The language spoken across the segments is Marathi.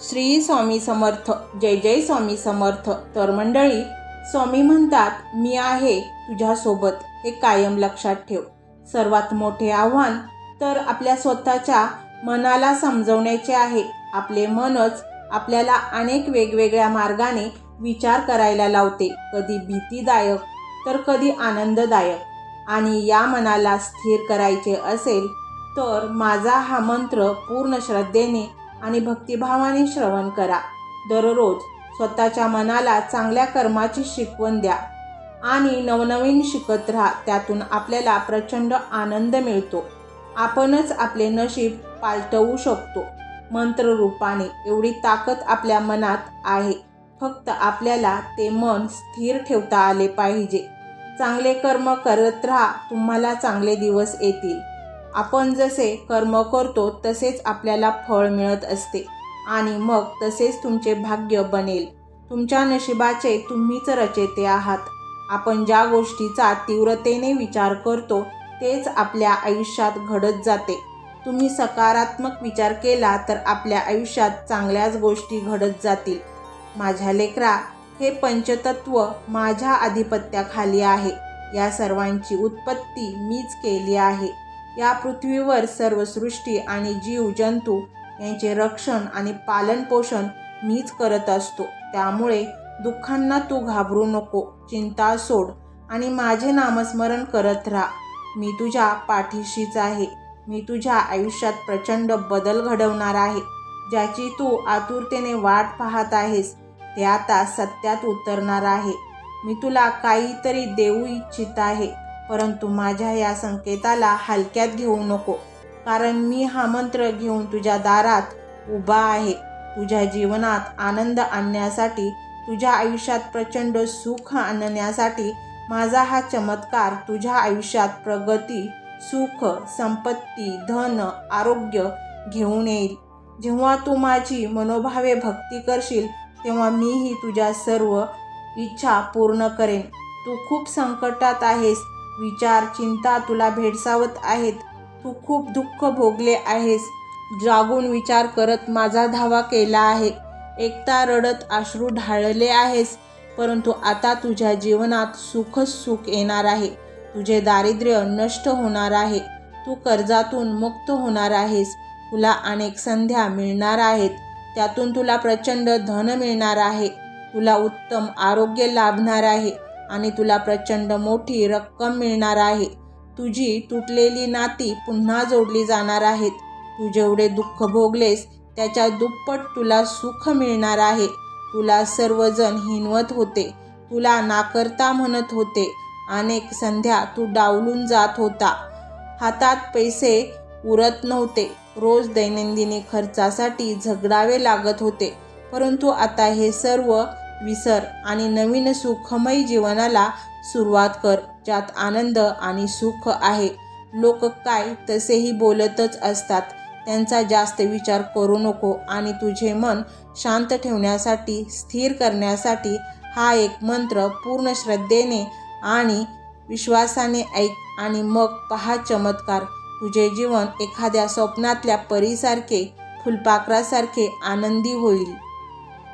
श्री स्वामी समर्थ जय जय स्वामी समर्थ. तर मंडळी स्वामी म्हणतात मी आहे तुझ्यासोबत. हे कायम लक्षात ठेव. सर्वात मोठे आव्हान तर आपल्या स्वतःच्या मनाला समजवण्याचे आहे. आपले मनच आपल्याला अनेक वेगवेगळ्या मार्गाने विचार करायला लावते. कधी भीतीदायक तर कधी आनंददायक. आणि या मनाला स्थिर करायचे असेल तर माझा हा मंत्र पूर्ण श्रद्धेने आणि भक्तिभावाने श्रवण करा. दररोज स्वतःच्या मनाला चांगल्या कर्माची शिकवण द्या. आणि नवनवीन शिकत राहा त्यातून आपल्याला प्रचंड आनंद मिळतो. आपणच आपले नशीब पालटवू शकतो. मंत्ररूपाने एवढी ताकद आपल्या मनात आहे. फक्त आपल्याला ते मन स्थिर ठेवता आले पाहिजे. चांगले कर्म करत राहा तुम्हाला चांगले दिवस येतील. आपण जसे कर्म करतो तसेच आपल्याला फळ मिळत असते. आणि मग तसेच तुमचे भाग्य बनेल. तुमच्या नशिबाचे तुम्हीच रचेते आहात. आपण ज्या गोष्टीचा तीव्रतेने विचार करतो तेच आपल्या आयुष्यात घडत जाते. तुम्ही सकारात्मक विचार केला तर आपल्या आयुष्यात चांगल्याच गोष्टी घडत जातील. माझ्या लेकरा हे पंचतत्व माझ्या आधिपत्याखाली आहे. या सर्वांची उत्पत्ती मीच केली आहे. या पृथ्वीवर सर्व सृष्टी आणि जीव जंतू यांचे रक्षण आणि पालनपोषण मीच करत असतो. त्यामुळे दुःखांना तू घाबरू नको चिंता सोड आणि माझे नामस्मरण करत राहा. मी तुझ्या पाठीशीच आहे. मी तुझ्या आयुष्यात प्रचंड बदल घडवणार आहे. ज्याची तू आतुरतेने वाट पाहत आहेस ते आता सत्यात उतरणार आहे. मी तुला काहीतरी देऊ इच्छित आहे. परंतु माझ्या या संकेताला हलक्यात घेऊ नको. कारण मी हा मंत्र घेऊन तुझ्या दारात उभा आहे. तुझ्या जीवनात आनंद आणण्यासाठी तुझ्या आयुष्यात प्रचंड सुख आणण्यासाठी माझा हा चमत्कार तुझ्या आयुष्यात प्रगती सुख संपत्ती धन आरोग्य घेऊन येईल. जेव्हा तू माझी मनोभावे भक्ती करशील तेव्हा मीही तुझ्या सर्व इच्छा पूर्ण करेन. तू खूप संकटात आहेस विचार चिंता तुला भेडसावत आहेत. तू खूप दुःख भोगले आहेस. जागून विचार करत माझा धावा केला आहे. एकटा रडत अश्रू ढाळले आहेस. परंतु आता तुझ्या जीवनात सुखच सुख येणार आहे. तुझे दारिद्र्य नष्ट होणार आहे. तू कर्जातून मुक्त होणार आहेस. तुला अनेक संध्या मिळणार आहेत. त्यातून तुला प्रचंड धन मिळणार आहे. तुला उत्तम आरोग्य लाभणार आहे. आणि तुला प्रचंड मोठी रक्कम मिळणार आहे. तुझी तुटलेली नाती पुन्हा जोडली जाणार आहेत. तू जेवढे दुःख भोगलेस त्याच्या दुप्पट तुला सुख मिळणार आहे. तुला सर्वजण हिनवत होते. तुला नाकरता म्हणत होते. अनेक संध्या तू डावलून जात होता. हातात पैसे उरत नव्हते. रोज दैनंदिनी खर्चासाठी झगडावे लागत होते. परंतु आता हे सर्व विसर आणि नवीन सुखमय जीवनाला सुरुवात कर ज्यात आनंद आणि सुख आहे. लोक काय तसेही बोलतच असतात. त्यांचा जास्त विचार करू नको आणि तुझे मन शांत ठेवण्यासाठी स्थिर करण्यासाठी हा एक मंत्र पूर्ण श्रद्धेने आणि विश्वासाने ऐक आणि मग पहा चमत्कार. तुझे जीवन एखाद्या स्वप्नातल्या परीसारखे फुलपाखरासारखे आनंदी होईल.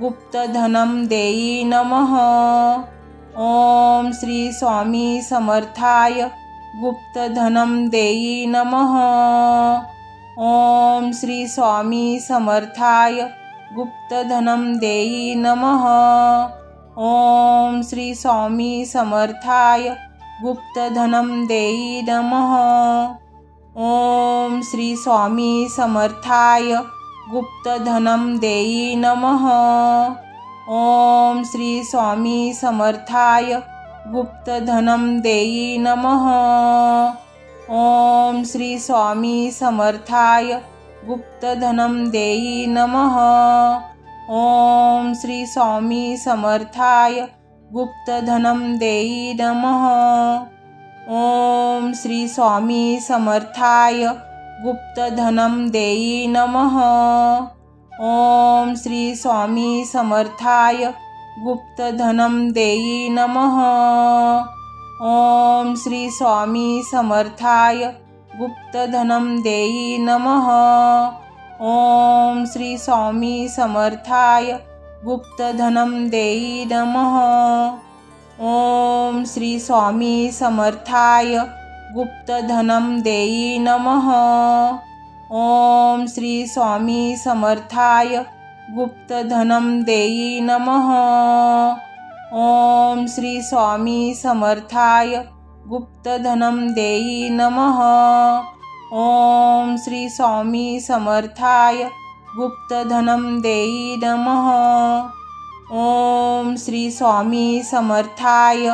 गुप्तधनं देई नमः। ओम श्री स्वामी समर्थाय गुप्तधनं देई नमः। ओम श्री स्वामी समर्थाय गुप्तधनं देई नमः। ओम श्री स्वामी समर्थाय गुप्तधनं देई नमः। ओम श्री स्वामी समर्थाय गुप्तधनं देयी नमः। ॐ श्री स्वामी समर्थाय गुप्तधनं देयी नमः। ॐ श्री स्वामी समर्थाय गुप्तधनं देयी नमः। ॐ श्री स्वामी समर्थाय गुप्तधनं देयी नमः। ॐ श्री स्वामी समर्थाय गुप्तधनं देयी नमः। ॐ श्री स्वामी समर्थाय गुप्तधनं देयी नमः। ॐ श्री स्वामी समर्थाय गुप्तधनं देयी नमः। ॐ श्री स्वामी समर्थाय गुप्तधनं देयी नमः। ॐ श्री स्वामी समर्थाय गुप्तधनं देयी नमः। ॐ श्री स्वामी समर्थाय गुप्तधनं देयी नमः। ॐ श्री स्वामी समर्थाय गुप्तधनं देयी नमः। ॐ श्री स्वामी समर्थाय गुप्तधनं देयी नमः। ॐ श्री स्वामी समर्थाय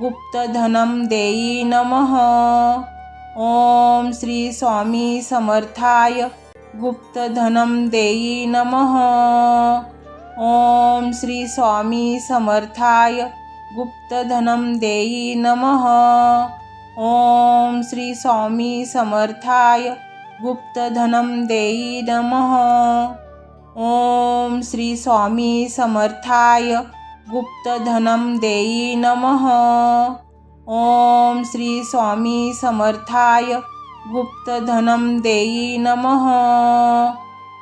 गुप्तधनं देयी नमः। ॐ श्री स्वामी समर्थाय गुप्तधनं देयी नमः। ॐ श्री स्वामी समर्थाय गुप्तधनं देयी नमः। ॐ श्री स्वामी समर्थाय गुप्तधनं देयी नमः। ॐ श्री स्वामी समर्थाय गुप्तधनं देई नमः। ओम श्री स्वामी समर्थाय गुप्तधनं देई नमः।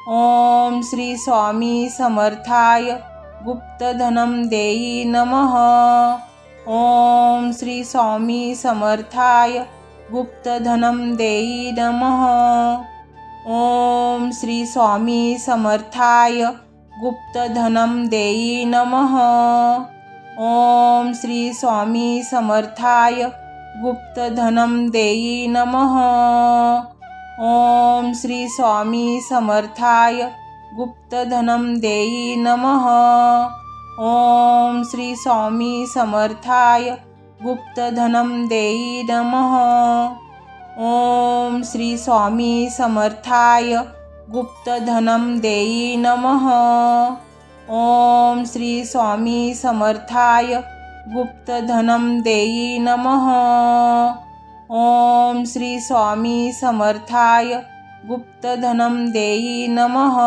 ओम श्री स्वामी समर्थाय गुप्तधनं देई नमः। ओम श्री स्वामी समर्थाय गुप्तधनं देई नमः। ओम श्री स्वामी समर्थाय गुप्तधनं देई नमः। ओम श्री स्वामी समर्थाय। गुप्तधनं देई नमः। ओम श्री स्वामी समर्थाय। गुप्तधनं देई नमः। ओम श्री स्वामी समर्थाय। गुप्तधनं देई नमः। ओम श्री स्वामी समर्थाय। गुप्तधनं देयी नमः। ॐ श्री स्वामी समर्थाय गुप्तधनं देयी नमः। ॐ श्री स्वामी समर्थाय गुप्तधनं देयी नमः।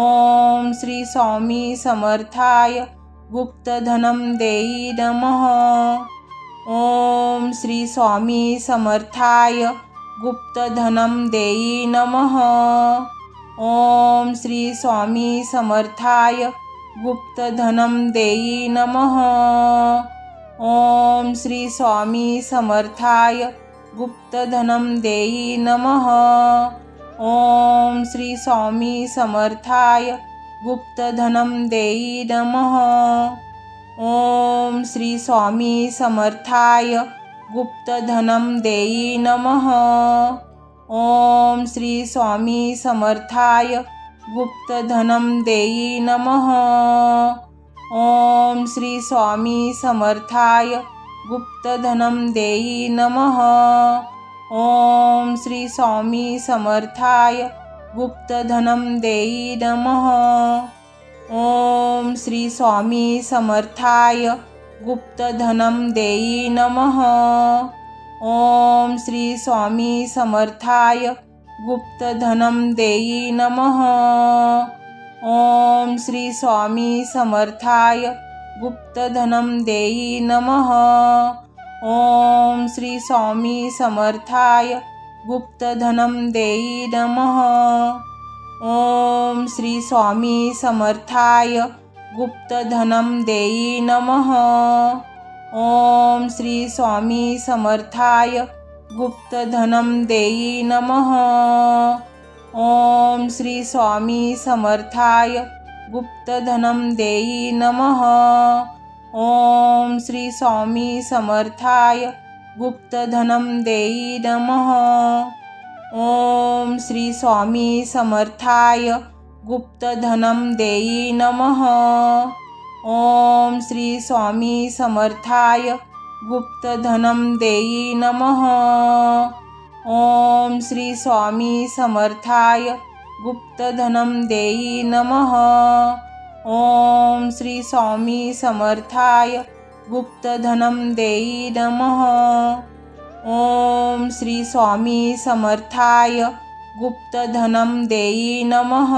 ॐ श्री स्वामी समर्थाय गुप्तधनं देयी नमः। ॐ श्री स्वामी समर्थाय गुप्तधनं देई नमः। ओम श्री स्वामी समर्थाय गुप्तधनं देई नमः। ओम श्री स्वामी समर्थाय गुप्तधनं देई नमः। ओम श्री स्वामी समर्थाय गुप्तधनं देई नमः। ओम श्री स्वामी समर्थाय गुप्तधनं देयी नमः। ॐ श्री स्वामी समर्थाय गुप्तधनं देयी नमः। ॐ श्री स्वामी समर्थाय गुप्तधनं देयी नमः। ॐ श्री स्वामी समर्थाय गुप्तधनं देयी नमः। ॐ श्री स्वामी समर्थाय गुप्तधनं देयी नमः। ॐ श्री स्वामी समर्थाय गुप्तधनं देयी नमः। ॐ श्री स्वामी समर्थाय गुप्तधनं देयी नमः। ॐ श्री स्वामी समर्थाय गुप्तधनं देयी नमः। ॐ श्री स्वामी समर्थाय गुप्तधनं देयी नमः। ॐ श्री स्वामी समर्थाय गुप्तधनं देयी नमः। ॐ श्री स्वामी समर्थाय गुप्तधनं देयी नमः। ॐ श्री स्वामी समर्थाय गुप्तधनं देयी नमः। ॐ श्री स्वामी समर्थाय गुप्तधनं देयी नमः। ॐ श्री स्वामी समर्थाय गुप्तधनं देयी नमः। ॐ श्री स्वामी समर्थाय गुप्तधनं देयी नमः। ॐ श्री स्वामी समर्थाय गुप्तधनं देयी नमः। ॐ श्री स्वामी समर्थाय गुप्तधनं देयी नमः।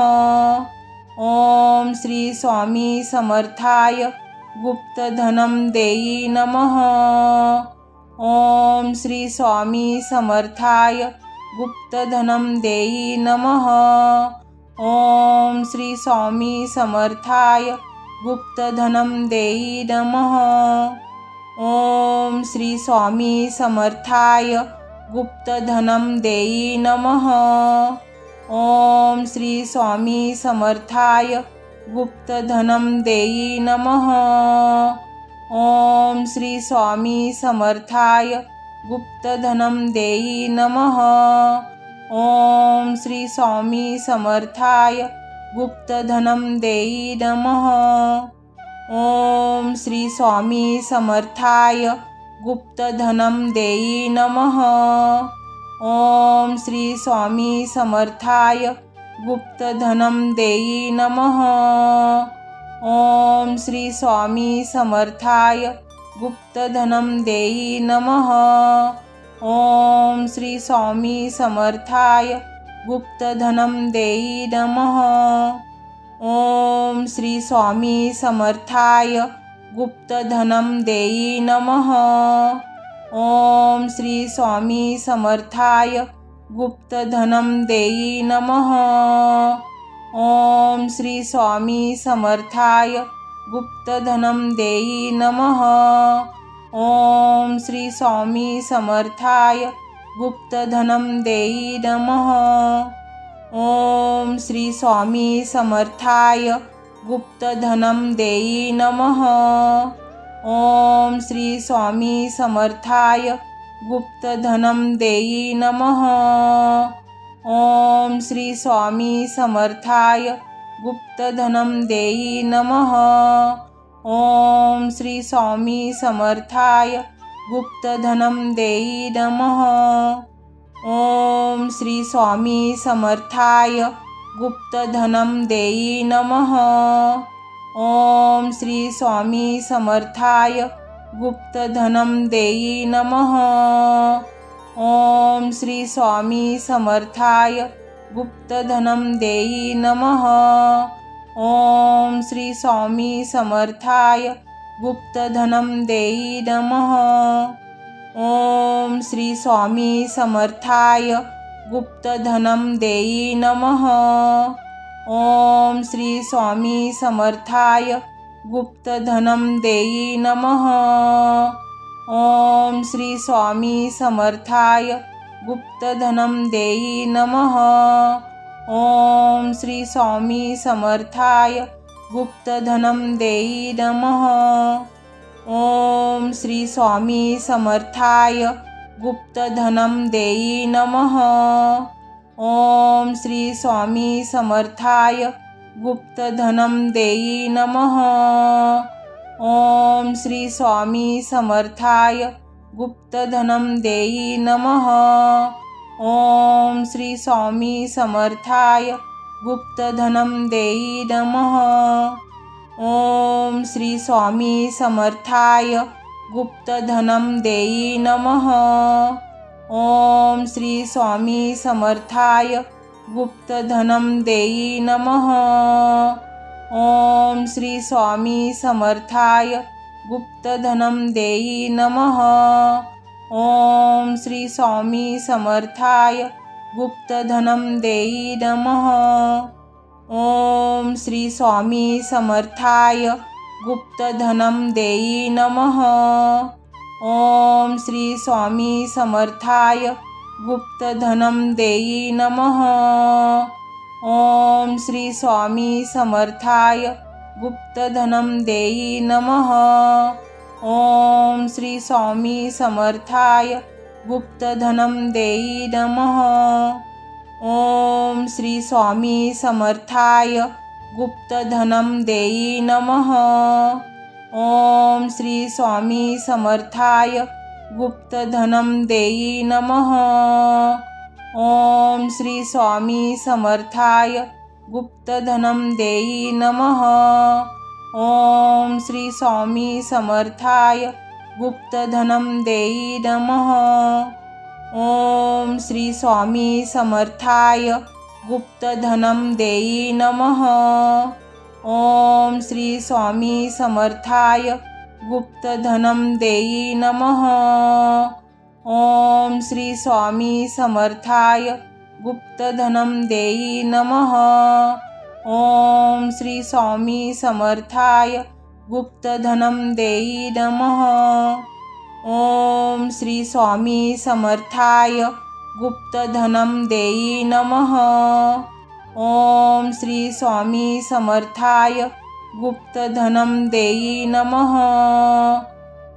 ॐ श्री स्वामी समर्थाय। गुप्तधनं देयी नमः। ॐ श्री स्वामी समर्थाय। गुप्तधनं देयी नमः। ॐ श्री स्वामी समर्थाय। गुप्तधनं देयी नमः। ॐ श्री स्वामी समर्थाय। गुप्तधनं देयी नमः। ॐ श्री स्वामी समर्थाय गुप्तधनं देयी नमः। ॐ श्री स्वामी समर्थाय गुप्तधनं देयी नमः। ॐ श्री स्वामी समर्थाय गुप्तधनं देयी नमः। ॐ श्री स्वामी समर्थाय गुप्तधनं देयी नमः। ॐ श्री स्वामी समर्थाय गुप्तधनं देयी नमः। ॐ श्री स्वामी समर्थाय गुप्तधनं देयी नमः। ॐ श्री स्वामी समर्थाय गुप्तधनं देयी नमः। ॐ श्री स्वामी समर्थाय गुप्तधनं देयी नमः। ॐ श्री स्वामी समर्थाय गुप्तधनं देयी नमः। ॐ श्री स्वामी समर्थाय गुप्तधनं देयी नमः। ॐ श्री स्वामी समर्थाय गुप्तधनं देयी नमः। ॐ श्री स्वामी समर्थाय गुप्तधनं देयी नमः। ॐ श्री स्वामी समर्थाय गुप्तधनं देयी नमः। ॐ श्री स्वामी समर्थाय गुप्तधनं देयी नमः। ॐ श्री स्वामी समर्थाय गुप्तधनं देयी नमः। ॐ श्री स्वामी समर्थाय गुप्तधनं देयी नमः। ॐ श्री स्वामी समर्थाय गुप्तधनं देयी नमः। ॐ श्री स्वामी समर्थाय गुप्तधनं देयी नमः। ॐ श्री स्वामी समर्थाय गुप्तधनं देयी नमः। ॐ श्री स्वामी समर्थाय गुप्तधनं देयी नमः। ॐ श्री स्वामी समर्थाय गुप्तधनं देयी नमः। ॐ श्री स्वामी समर्थाय गुप्तधनं देयी नमः। ॐ श्री स्वामी समर्थाय गुप्तधनं देयी नमः। ॐ श्री स्वामी समर्थाय गुप्तधनं देयी नमः। ॐ श्री स्वामी समर्थाय गुप्तधनं देयी नमः। ॐ श्री स्वामी समर्थाय गुप्तधनं देयी नमः। ॐ श्री स्वामी समर्थाय गुप्तधनं देयी नमः। ॐ श्री स्वामी समर्थाय गुप्तधनं देयी नमः। ॐ श्री स्वामी समर्थाय गुप्तधनं देयी नमः। ॐ श्री स्वामी समर्थाय गुप्तधनं देयी नमः। ॐ श्री स्वामी समर्थाय गुप्तधनं देयी नमः। ॐ श्री स्वामी समर्थाय गुप्तधनं देयी नमः। ॐ श्री स्वामी समर्थाय गुप्तधनं देयी नमः। ॐ श्री स्वामी समर्थाय गुप्तधनं देयी नमः। ॐ श्री स्वामी समर्थाय गुप्तधनं देयी नमः। ॐ श्री स्वामी समर्थाय गुप्तधनं देयी नमः। ॐ श्री स्वामी समर्थाय गुप्तधनं देयी नमः। ॐ श्री स्वामी समर्थाय गुप्तधनं देयी नमः। ॐ श्री स्वामी समर्थाय गुप्तधनं देयी नमः। ॐ श्री स्वामी समर्थाय गुप्तधनं देयी नमः। ॐ श्री स्वामी समर्थाय गुप्तधनं देयी नमः। ॐ श्री स्वामी समर्थाय गुप्तधनं देयी नमः। ॐ श्री स्वामी समर्थाय गुप्तधनं देयी नमः। ॐ श्री स्वामी समर्थाय गुप्तधनं देयी नमः। ॐ श्री स्वामी समर्थाय गुप्तधनं देयी नमः।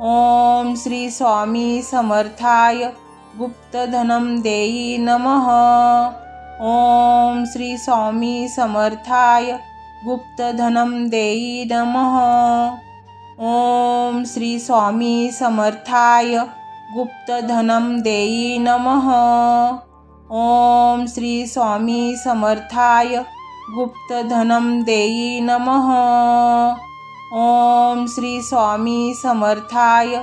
ॐ श्री स्वामी समर्थाय गुप्तधनं देयी नमः। ॐ श्री स्वामी समर्थाय गुप्तधनं देयी नमः। ॐ श्री स्वामी समर्थाय गुप्तधनं देयी नमः। ॐ श्री स्वामी समर्थाय गुप्तधनं देयी नमः। ॐ श्री स्वामी समर्थाय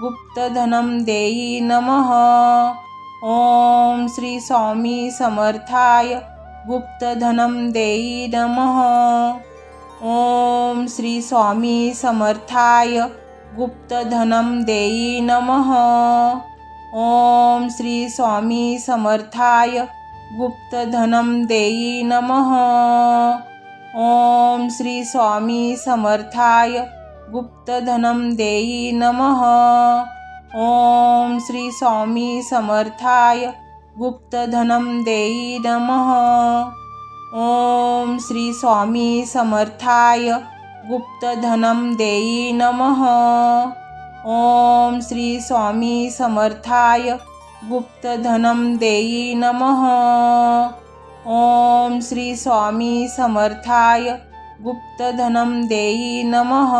गुप्तधनं देयी नमः। ॐ श्री स्वामी समर्थाय गुप्तधनं देयी नमः। ॐ श्री स्वामी समर्थाय गुप्तधनं देयी नमः। ॐ श्री स्वामी समर्थाय गुप्तधनं देयी नमः। ॐ श्री स्वामी समर्थाय गुप्तधनं देयी नमः। ॐ श्री स्वामी समर्थाय गुप्तधनं देयी नमः। ॐ श्री स्वामी समर्थाय गुप्तधनं देयी नमः। ॐ श्री स्वामी समर्थाय। गुप्तधनं देयी नमः। ॐ श्री स्वामी समर्थाय। गुप्तधनं देयी नमः।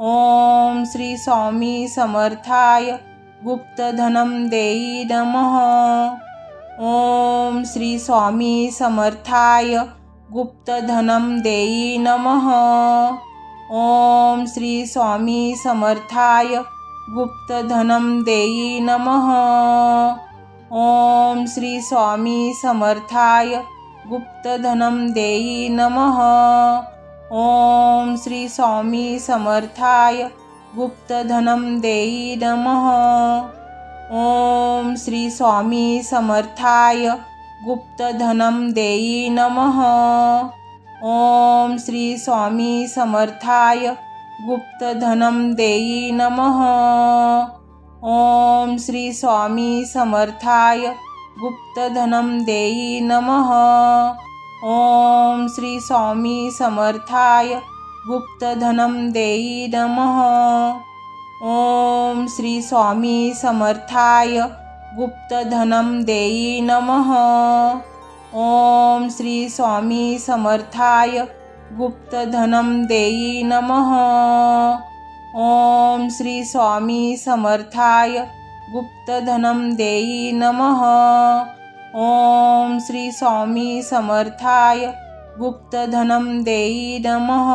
ॐ श्री स्वामी समर्थाय। गुप्तधनं देयी नमः। ॐ श्री स्वामी समर्थाय। गुप्तधनं देयी नमः। ॐ श्री स्वामी समर्थाय गुप्तधनं देयी नमः। ॐ श्री स्वामी समर्थाय गुप्तधनं देयी नमः। ॐ श्री स्वामी समर्थाय गुप्तधनं देयी नमः। ॐ श्री स्वामी समर्थाय गुप्तधनं देयी नमः। ॐ श्री स्वामी समर्थाय गुप्तधनं देयी नमः। ॐ श्री स्वामी समर्थाय गुप्तधनं देयी नमः। ॐ श्री स्वामी समर्थाय गुप्तधनं देयी नमः। ॐ श्री स्वामी समर्थाय गुप्तधनं देयी नमः। ॐ श्री स्वामी समर्थाय गुप्तधनं देयी नमः। ॐ श्री स्वामी समर्थाय गुप्तधनं देयी नमः। ॐ श्री स्वामी समर्थाय गुप्तधनं देयी नमः।